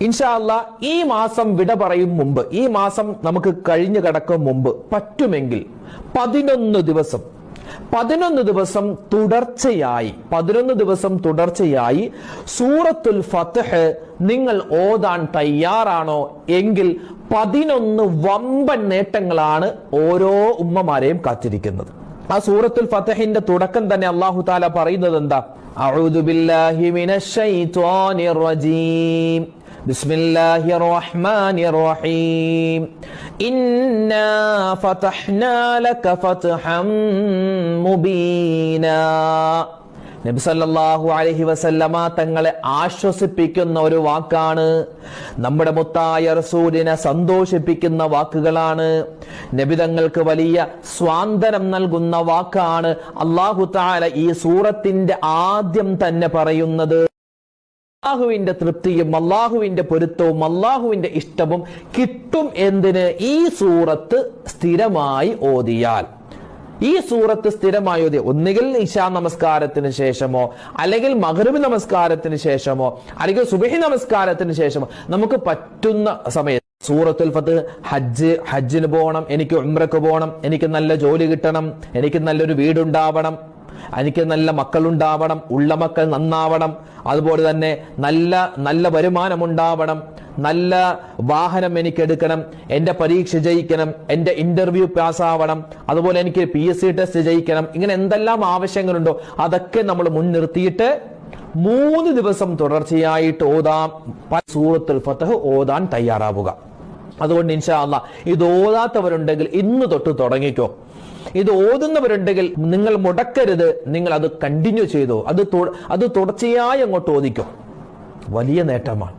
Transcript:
ഇൻഷാല്ല ഈ മാസം വിട പറയും മുമ്പ് ഈ മാസം നമുക്ക് കഴിഞ്ഞു കിടക്കും മുമ്പ് പറ്റുമെങ്കിൽ പതിനൊന്ന് ദിവസം പതിനൊന്ന് ദിവസം തുടർച്ചയായി പതിനൊന്ന് ദിവസം തുടർച്ചയായി സൂറത്തുൽ ഫത്തഹ് നിങ്ങൾ ഓതാൻ തയ്യാറാണോ എങ്കിൽ പതിനൊന്ന് വമ്പൻ നേട്ടങ്ങളാണ് ഓരോ ഉമ്മമാരെയും കാത്തിരിക്കുന്നത്. ആ സൂറത്തുൽ ഫത്തഹിന്റെ തുടക്കം തന്നെ അള്ളാഹു താല പറയുന്നത് എന്താ? അഊദു ബില്ലാഹി മിനശ് ശൈത്വാനിർ റജീം بسم الله الرحمن الرحيم إنا فتحنا لك فتحا مبينا നബി സല്ലല്ലാഹു അലൈഹി വസല്ലമ തങ്ങളെ ആശ്വസിപ്പിക്കുന്ന ഒരു വാക്കാണ് നമ്മുടെ മുത്തായ റസൂലിനെ സന്തോഷിപ്പിക്കുന്ന വാക്കുകളാണ് നബി തങ്ങൾക്ക് വലിയ സ്വാന്തനം നൽകുന്ന വാക്കാണ് അള്ളാഹു താല ഈ സൂറത്തിന്റെ ആദ്യം തന്നെ പറയുന്നത് അള്ളാഹുവിന്റെ തൃപ്തിയും അള്ളാഹുവിന്റെ പൊരുത്തവും അള്ളാഹുവിന്റെ ഇഷ്ടവും കിട്ടും എന്തിന്? ഈ സൂറത്ത് സ്ഥിരമായി ഓതിയാൽ. ഈ സൂറത്ത് സ്ഥിരമായി ഓതി ഒന്നുകിൽ ഇശാ നമസ്കാരത്തിന് ശേഷമോ അല്ലെങ്കിൽ മകരവ് നമസ്കാരത്തിന് ശേഷമോ അല്ലെങ്കിൽ സുബഹി നമസ്കാരത്തിന് ശേഷമോ നമുക്ക് പറ്റുന്ന സമയത്ത് സൂറത്തുൽ ഫത്ത് ഹജ്ജ് ഹജ്ജിന് പോകണം എനിക്ക് ഉംറക്ക് പോകണം എനിക്ക് നല്ല ജോലി കിട്ടണം എനിക്ക് നല്ലൊരു വീടുണ്ടാവണം എനിക്ക് നല്ല മക്കളുണ്ടാവണം ഉള്ള മക്കൾ നന്നാവണം അതുപോലെ തന്നെ നല്ല നല്ല വരുമാനം ഉണ്ടാവണം നല്ല വാഹനം എനിക്ക് എടുക്കണം എന്റെ പരീക്ഷ ജയിക്കണം എന്റെ ഇന്റർവ്യൂ പാസ്സാവണം അതുപോലെ എനിക്ക് പി എസ് സി ടെസ്റ്റ് ജയിക്കണം ഇങ്ങനെ എന്തെല്ലാം ആവശ്യങ്ങളുണ്ടോ അതൊക്കെ നമ്മൾ മുൻനിർത്തിയിട്ട് മൂന്ന് ദിവസം തുടർച്ചയായിട്ട് ഓതാം. സൂറത്തുൽ ഫത്തഹ് ഓതാൻ തയ്യാറാവുക. അതുകൊണ്ട് ഇൻഷാ അല്ല ഇത് ഓതാത്തവരുണ്ടെങ്കിൽ ഇന്ന് തൊട്ട് തുടങ്ങിക്കോ. ഇത് ഓതുന്നവരുണ്ടെങ്കിൽ നിങ്ങൾ മുടക്കരുത്. നിങ്ങൾ അത് കണ്ടിന്യൂ ചെയ്തോ. അത് അത് തുടർച്ചയായി അങ്ങോട്ട് ഓദിക്കോ വലിയ നേട്ടമാണ്.